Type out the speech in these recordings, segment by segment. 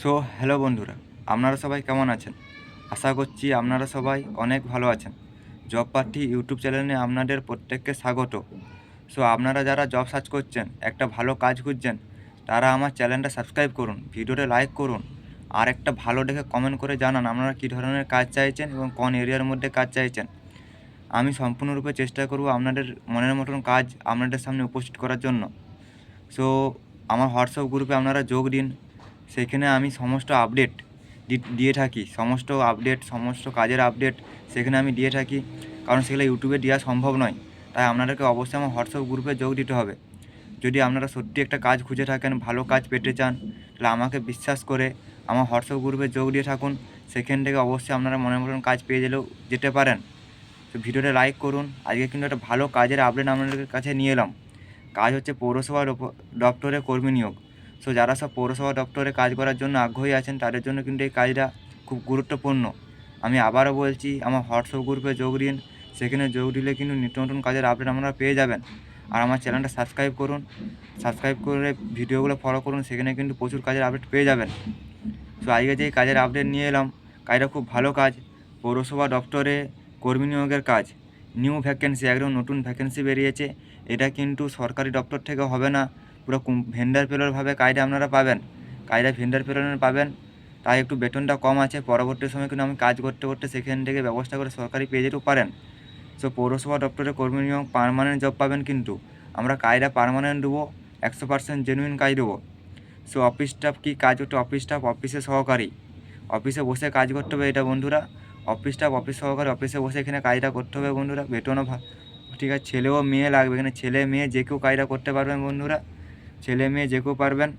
So hello বন্ধুরা, আপনারা সবাই কেমন আছেন? আশা করছি আপনারা সবাই অনেক ভালো আছেন। জব পার্টি ইউটিউব চ্যানেলে আপনাদের প্রত্যেককে স্বাগত। সো আপনারা যারা জব সার্চ করছেন, একটা ভালো কাজ খুঁজছেন, তারা আমার চ্যানেলটা সাবস্ক্রাইব করুন ভিডিওটা লাইক করুন, আর একটা ভালো দেখে কমেন্ট করে জানান আপনারা কী ধরনের কাজ চাইছেন এবং কোন এরিয়ার মধ্যে কাজ চাইছেন। আমি সম্পূর্ণরূপে চেষ্টা করব আপনাদের মনের মতন কাজ আপনাদের সামনে উপস্থিত করার জন্য। সো আমার হোয়াটসঅ্যাপ গ্রুপে আপনারা যোগ দিন সেখানে আমি সমস্ত আপডেট দিয়ে থাকি। সমস্ত আপডেট সমস্ত কাজের আপডেট সেখানে আমি দিয়ে থাকি। কারণ সেগুলো ইউটিউবে দেওয়া সম্ভব নয়। তাই আপনাদেরকে অবশ্যই আমার হোয়াটসঅ্যাপ গ্রুপে যোগ দিতে হবে। যদি আপনারা সত্যি একটা কাজ খুঁজে থাকেন, ভালো কাজ পেতে চান, তাহলে আমাকে বিশ্বাস করে আমার হোয়াটসঅ্যাপ গ্রুপে যোগ দিয়ে থাকুন। সেখান থেকে অবশ্যই আপনারা মনের মতন কাজ পেয়ে গেলেও যেতে পারেন। তো ভিডিওটা লাইক করুন। আজকে কিন্তু একটা ভালো কাজের আপডেট আপনাদের কাছে নিয়ে এলাম। কাজ হচ্ছে পৌরসভা দপ- দপ্তরে কর্মী নিয়োগ। সো যারা সব পৌরসভা দপ্তরে কাজ করার জন্য আগ্রহী আছেন, তাদের জন্য কিন্তু এই কাজটা খুব গুরুত্বপূর্ণ। আমি আবারও বলছি, আমার হোয়াটসঅ্যাপ গ্রুপে যোগ দিন। সেখানে যোগ দিলে কিন্তু নিত্য নতুন কাজের আপডেট আপনারা পেয়ে যাবেন। আর আমার চ্যানেলটা সাবস্ক্রাইব করুন। সাবস্ক্রাইব করে ভিডিওগুলো ফলো করুন, সেখানে কিন্তু প্রচুর কাজের আপডেট পেয়ে যাবেন। তো আজকে যে কাজের আপডেট নিয়ে এলাম, কাজটা খুব ভালো কাজ। পৌরসভা দপ্তরে কর্মী নিয়োগের কাজ। নিউ ভ্যাকেন্সি একদম নতুন ভ্যাকেন্সি বেরিয়েছে। এটা কিন্তু সরকারি দপ্তর থেকে হবে না। পুরো ভেন্ডার পেলোরভাবে কাজটা আপনারা পাবেন। কাজটা ভেন্ডার পেলোর পাবেন। তাই একটু বেতনটা কম আছে। পরবর্তী সময় কিন্তু আমি কাজ করতে করতে সেখান থেকে ব্যবস্থা করে সরকারি পেয়ে যেতেও পারেন। সো পৌরসভা দপ্তরে কর্মী নিয়োগ পারমানেন্ট জব পাবেন কিন্তু। আমরা কাজটা পারমানেন্ট দেবো, একশো পার্সেন্ট জেনুইন কাজ দেবো। সো অফিস স্টাফ কী কাজ হচ্ছে অফিস স্টাফ অফিসে সহকারী। অফিসে বসে কাজ করতে হবে এটা বন্ধুরা। অফিস স্টাফ অফিস সহকারী অফিসে বসে এখানে কাজটা করতে হবে বন্ধুরা। বেতনও ঠিক আছে ছেলেও মেয়ে লাগবে এখানে। ছেলে, মেয়ে যে কেউ কাজটা করতে পারবেন বন্ধুরা। ছেলে মেয়ে যে কেউ পারবেন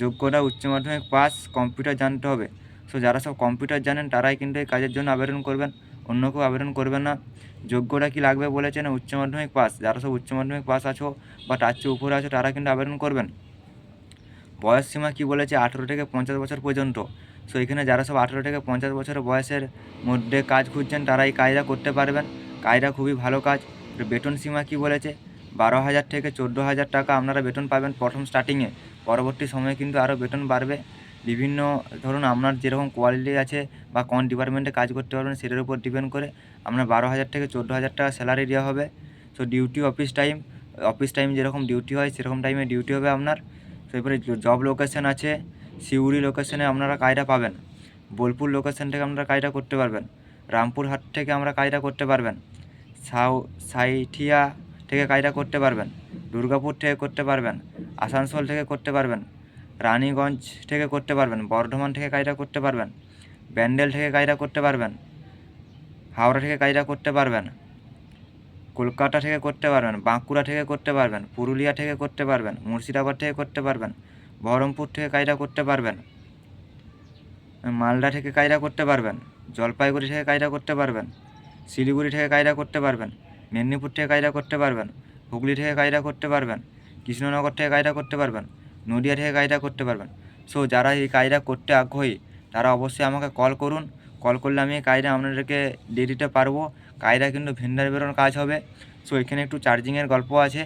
যোগ্যতা উচ্চ মাধ্যমিক পাস, কম্পিউটার জানতে হবে। সো যারা সব কম্পিউটার জানেন, তারাই কিন্তু এই কাজের জন্য আবেদন করবেন। অন্য কেউ আবেদন করবেন না। যোগ্যতা কী লাগবে বলেছেন, উচ্চ মাধ্যমিক পাস। যারা সব উচ্চ মাধ্যমিক পাস আছো বা তার চেয়ে উপরে আছো, তারা কিন্তু আবেদন করবেন। বয়স সীমা কী বলেছে? আঠেরো থেকে পঞ্চাশ বছর পর্যন্ত। সো এখানে যারা সব আঠেরো থেকে পঞ্চাশ বছরের বয়সের মধ্যে কাজ খুঁজছেন, তারা এই কাজটা করতে পারবেন। কাজটা খুবই ভালো কাজ। বেতন সীমা কী বলেছে? বারো হাজার থেকে চোদ্দ হাজার টাকা আপনারা বেতন পাবেন প্রথম স্টার্টিংয়ে পরবর্তী সময়ে কিন্তু আরও বেতন বাড়বে। বিভিন্ন, ধরুন আপনার যেরকম কোয়ালিটি আছে বা কোন ডিপার্টমেন্টে কাজ করতে পারবেন সেটার উপর ডিপেন্ড করে আপনার বারো হাজার থেকে চোদ্দ হাজার টাকা স্যালারি দেওয়া হবে। So duty office time office time যেরকম ডিউটি হয় সেরকম টাইমে ডিউটি হবে আপনার। তো এরপরে জব লোকেশন আছে, সিউড়ি লোকেশনে আপনারা কাজটা পাবেন। বোলপুর লোকেশন থেকে আপনারা কাজটা করতে পারবেন। রামপুরহাট থেকে আমরা কাজটা করতে পারবেন। সাউ সাইথিয়া থেকে কাজটা করতে পারবেন দুর্গাপুর থেকে করতে পারবেন আসানসোল থেকে করতে পারবেন রানীগঞ্জ থেকে করতে পারবেন বর্ধমান থেকে কাজটা করতে পারবেন ব্যান্ডেল থেকে কাজটা করতে পারবেন হাওড়া থেকে কাজটা করতে পারবেন কলকাতা থেকে করতে পারবেন বাঁকুড়া থেকে করতে পারবেন পুরুলিয়া থেকে করতে পারবেন মুর্শিদাবাদ থেকে করতে পারবেন বহরমপুর থেকে কাজটা করতে পারবেন মালদা থেকে কাজটা করতে পারবেন জলপাইগুড়ি থেকে কাজটা করতে পারবেন শিলিগুড়ি থেকে কাজটা করতে পারবেন মেদিনীপুর থেকে কাজটা করতে পারবেন, হুগলি থেকে কাজটা করতে পারবেন, কৃষ্ণনগর থেকে কাজটা করতে পারবেন, নদিয়া থেকে কাজটা করতে পারবেন। সো যারা এই কাজটা করতে আগ্রহী, তারা অবশ্যই আমাকে কল করুন। কল করলে আমি এই কাজটা আপনাদেরকে দিয়ে দিতে পারব। কাজটা কিন্তু ভেন্ডার বেরোনোর কাজ হবে। সো এখানে একটু চার্জিংয়ের গল্প আছে।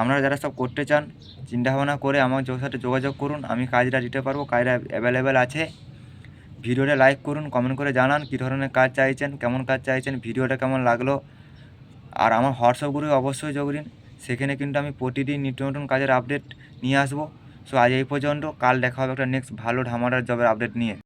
আপনারা যারা সব করতে চান চিন্তাভাবনা করে আমার সাথে যোগাযোগ করুন। আমি কাজটা দিতে পারব কাজটা অ্যাভেলেবেল আছে। ভিডিওটা লাইক করুন কমেন্ট করে জানান, কী ধরনের কাজ চাইছেন, কেমন কাজ চাইছেন, ভিডিওটা কেমন লাগল আর আমার হোয়াটসঅ্যাপ গ্রুপে অবশ্যই যোগ দিন। সেখানে কিন্তু আমি প্রতিদিন নিত্য নতুন কাজের আপডেট নিয়ে আসব। সো আজ এই পর্যন্ত। কাল দেখা হবে একটা নেক্সট ভালো ধামাদার জবের আপডেট নিয়ে।